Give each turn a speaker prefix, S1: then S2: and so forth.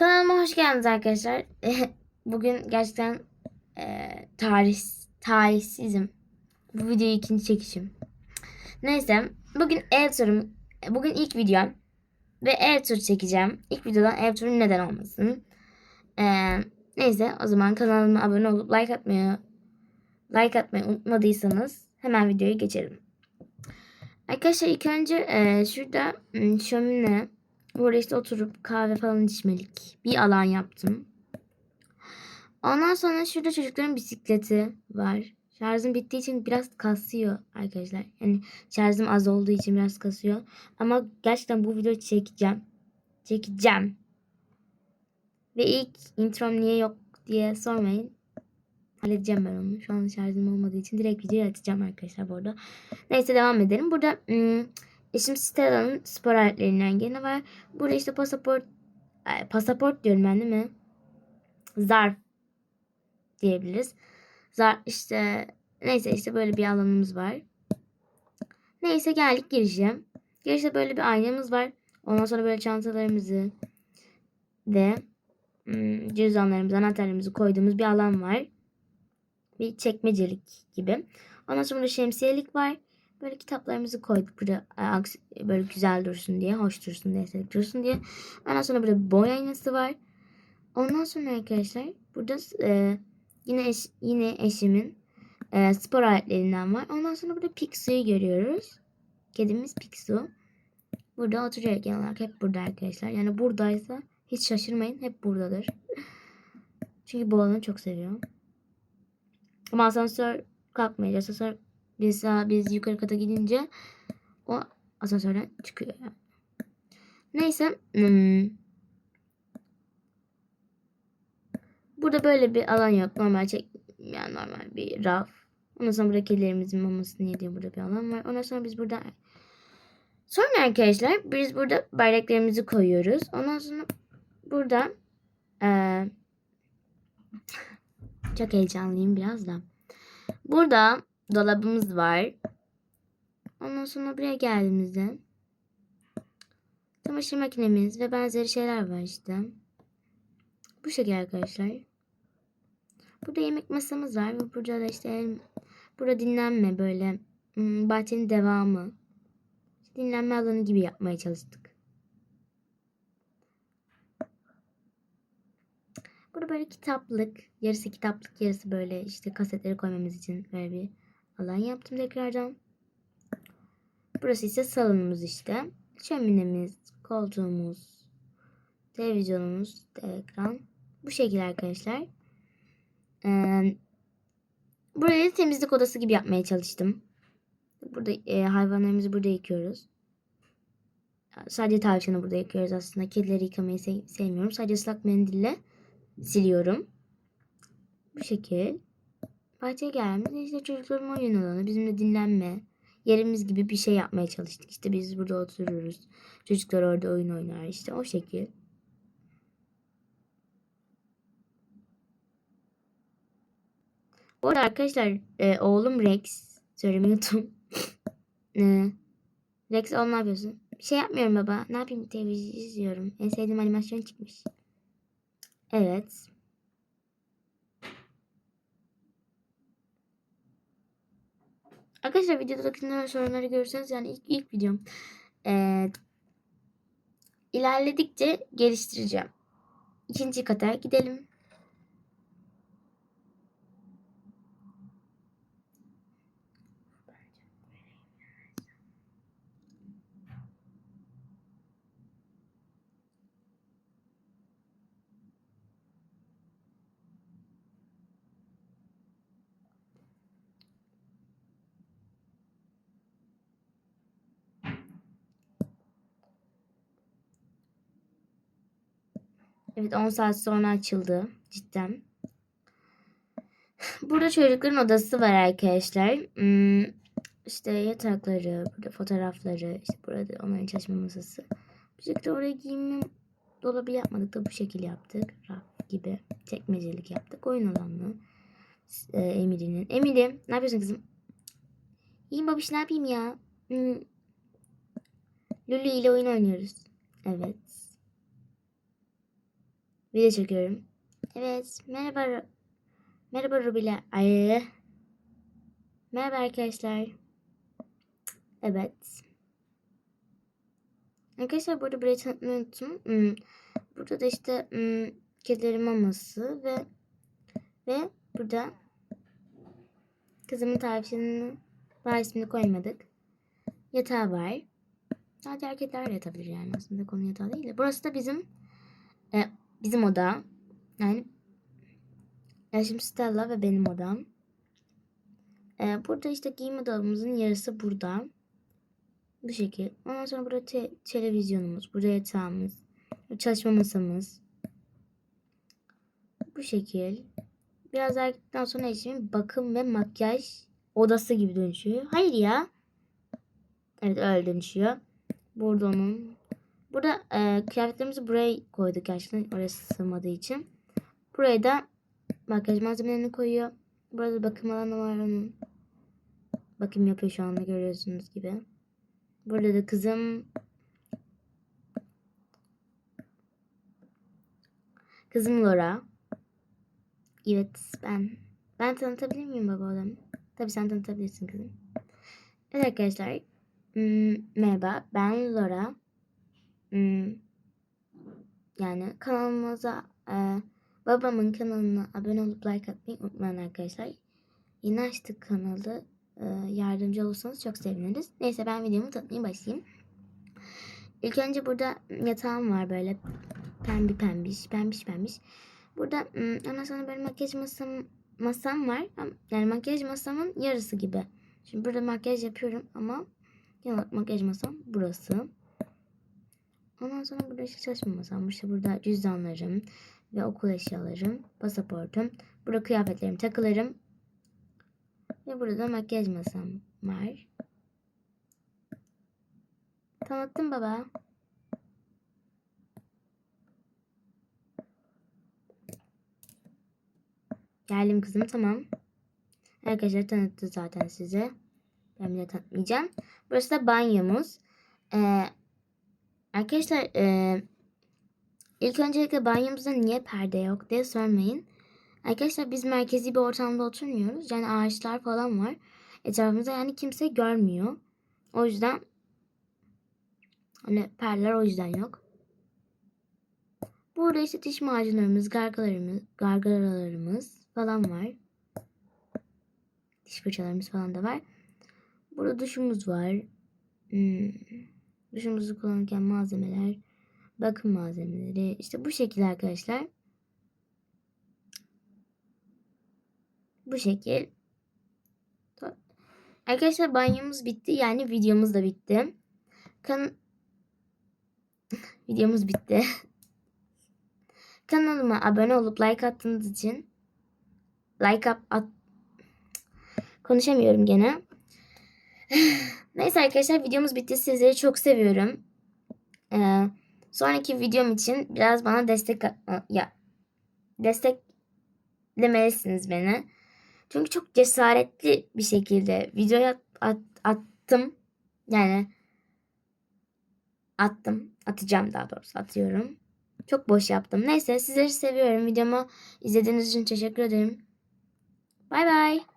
S1: Kanalıma hoş geldiniz arkadaşlar. Bugün gerçekten e, tarih tarihsizim. Bu videoyu ikinci çekişim. Neyse bugün ev turum bugün ilk videom ve ev turu çekeceğim. İlk videodan ev turu neden olmasın. E, neyse o zaman kanalıma abone olup like atmayı like atmayı unutmadıysanız hemen videoya geçelim. Arkadaşlar ilk önce e, şurada m, şömine Burada işte oturup kahve falan içmelik bir alan yaptım. Ondan sonra şurada çocukların bisikleti var. Şarjım bittiği için biraz kasıyor arkadaşlar. Yani şarjım az olduğu için biraz kasıyor. Ama gerçekten bu videoyu çekeceğim. Çekeceğim. Ve ilk introm niye yok diye sormayın. Halledeceğim ben onu. Şu an şarjım olmadığı için direkt videoyu açacağım arkadaşlar bu arada. Neyse devam edelim. Burada ım, Eşim Stella'nın spor aletlerinden gene var. Burada işte pasaport pasaport diyorum ben değil mi? Zarf diyebiliriz. Zarf işte neyse işte böyle bir alanımız var. Neyse geldik girişe. Girişte böyle bir aynamız var. Ondan sonra böyle çantalarımızı ve hmm, cüzdanlarımızı, anahtarlarımızı koyduğumuz bir alan var. Bir çekmecelik gibi. Ondan sonra burada şemsiyelik var. Böyle kitaplarımızı koyduk burada e, böyle güzel dursun diye, hoş dursun diye, estetik dursun diye. Ondan sonra burada boy aynası var. Ondan sonra arkadaşlar burada e, yine eş, yine eşimin e, spor aletlerinden var. Ondan sonra burada Pixu'yu görüyoruz. Kedimiz Pixu. Burada oturuyor genel olarak hep burada arkadaşlar. Yani buradaysa hiç şaşırmayın hep buradadır. Çünkü bu alanı çok seviyor. Ama asansör kalkmayacak. Asansör biz biz yukarı kata gidince o asansörden çıkıyor. Neyse. Hmm. Burada böyle bir alan yok. Normal çek yani normal bir raf. Ondan sonra burada kedilerimizin mamasını yediği burada bir alan var. Ondan sonra biz burada Sonra arkadaşlar biz burada bardaklarımızı koyuyoruz. Ondan sonra burada ee, çok heyecanlıyım biraz da. Burada dolabımız var. Ondan sonra buraya geldiğimizde çamaşır makinemiz ve benzeri şeyler var işte. Bu şekilde arkadaşlar. Burada yemek masamız var ve burada da işte burada dinlenme böyle hmm, bahçenin devamı. Dinlenme alanı gibi yapmaya çalıştık. Burada böyle kitaplık, yarısı kitaplık, yarısı böyle işte kasetleri koymamız için böyle bir alan yaptım tekrardan. Burası ise salonumuz işte. Şöminemiz, koltuğumuz, televizyonumuz, ekran. Bu şekilde arkadaşlar. Ee, burayı temizlik odası gibi yapmaya çalıştım. Burada e, hayvanlarımızı burada yıkıyoruz. Sadece tavşanı burada yıkıyoruz aslında. Kedileri yıkamayı sev sevmiyorum. Sadece ıslak mendille siliyorum. Bu şekil. Bahçeye geldiğimizde işte çocukların oyun alanı, bizimle dinlenme, yerimiz gibi bir şey yapmaya çalıştık. İşte biz burada oturuyoruz. Çocuklar orada oyun oynar işte o şekil. Bu arada arkadaşlar e, oğlum Rex söylemeyi unuttum. e, Rex oğlum ne yapıyorsun? Bir şey yapmıyorum baba. Ne yapayım televizyon izliyorum. En sevdiğim animasyon çıkmış. Evet. Arkadaşlar videodakinden sorunları görürseniz yani ilk, ilk videom. Ee, ilerledikçe geliştireceğim. İkinci kata gidelim. Evet 10 saat sonra açıldı cidden. Burada çocukların odası var arkadaşlar. Hmm, işte yatakları, burada fotoğrafları, işte burada onların çalışma masası. Bir şekilde oraya giyinme dolabı yapmadık da bu şekilde yaptık. Raf gibi çekmecelik yaptık. Oyun alanı. E, Emily'nin. Emily ne yapıyorsun kızım? İyiyim babiş ne yapayım ya? Hmm. Lulu ile oyun oynuyoruz. Evet. Video çekiyorum. Evet. Merhaba. Merhaba Rubile. Ay. Merhaba arkadaşlar. Evet. Arkadaşlar burada burayı tanıtmayı unuttum. Hmm, Burada da işte hmm, kedilerin maması ve ve burada kızımın tarifini daha ismini koymadık. Yatağı var. Sadece erkekler yatabilir yani aslında konu yatağı değil de. Burası da bizim e, bizim oda. Yani Yaşım Stella ve benim odam. E, burada işte giyinme dolabımızın yarısı burada. Bu şekil. Ondan sonra burada te- televizyonumuz, burada yatağımız, çalışma masamız. Bu şekil. Biraz daha sonra eşimin bakım ve makyaj odası gibi dönüşüyor. Hayır ya. Evet öyle dönüşüyor. Burada onun. Burada e, kıyafetlerimizi buraya koyduk gerçekten orası sığmadığı için. Buraya da makyaj malzemelerini koyuyor. Burada bakım alanı var onun. Bakım yapıyor şu anda görüyorsunuz gibi. Burada da kızım Kızım Laura. Evet ben. Ben tanıtabilir miyim baba odamı? Tabii sen tanıtabilirsin kızım. Evet arkadaşlar. Merhaba ben Laura. Hmm, yani kanalımıza e, babamın kanalına abone olup like atmayı unutmayın arkadaşlar. Yeni açtık kanalı. E, yardımcı olursanız çok seviniriz. Neyse ben videomu tanıtmaya başlayayım. İlk önce burada yatağım var böyle pembi pembiş, pembiş pembiş. Burada ım, ondan sonra böyle makyaj masam, masam var. Yani makyaj masamın yarısı gibi. Şimdi burada makyaj yapıyorum ama genel makyaj masam burası. Ondan sonra burada işte çalışma masam. İşte burada cüzdanlarım ve okul eşyalarım, pasaportum. Burada kıyafetlerim, takılarım. Ve burada da makyaj masam var. Tanıttım baba. Geldim kızım tamam. Arkadaşlar tanıttı zaten size. Ben bile tanıtmayacağım. Burası da banyomuz. Ee, arkadaşlar e, ilk öncelikle banyomuzda niye perde yok diye sormayın. Arkadaşlar biz merkezi bir ortamda oturmuyoruz. Yani ağaçlar falan var. Etrafımızda yani kimse görmüyor. O yüzden hani perdeler o yüzden yok. Burada işte diş macunlarımız, gargalarımız, gargaralarımız falan var. Diş fırçalarımız falan da var. Burada duşumuz var. Hmm. Duşumuzu kullanırken malzemeler, bakım malzemeleri. işte bu şekilde arkadaşlar. Bu şekil. Arkadaşlar banyomuz bitti. Yani videomuz da bitti. Kan videomuz bitti. Kanalıma abone olup like attığınız için like at konuşamıyorum gene. Neyse arkadaşlar videomuz bitti. Sizleri çok seviyorum. Ee, sonraki videom için biraz bana destek ya desteklemelisiniz beni. Çünkü çok cesaretli bir şekilde videoya at, attım. Yani attım. Atacağım daha doğrusu. Atıyorum. Çok boş yaptım. Neyse sizleri seviyorum. Videomu izlediğiniz için teşekkür ederim. Bay bay.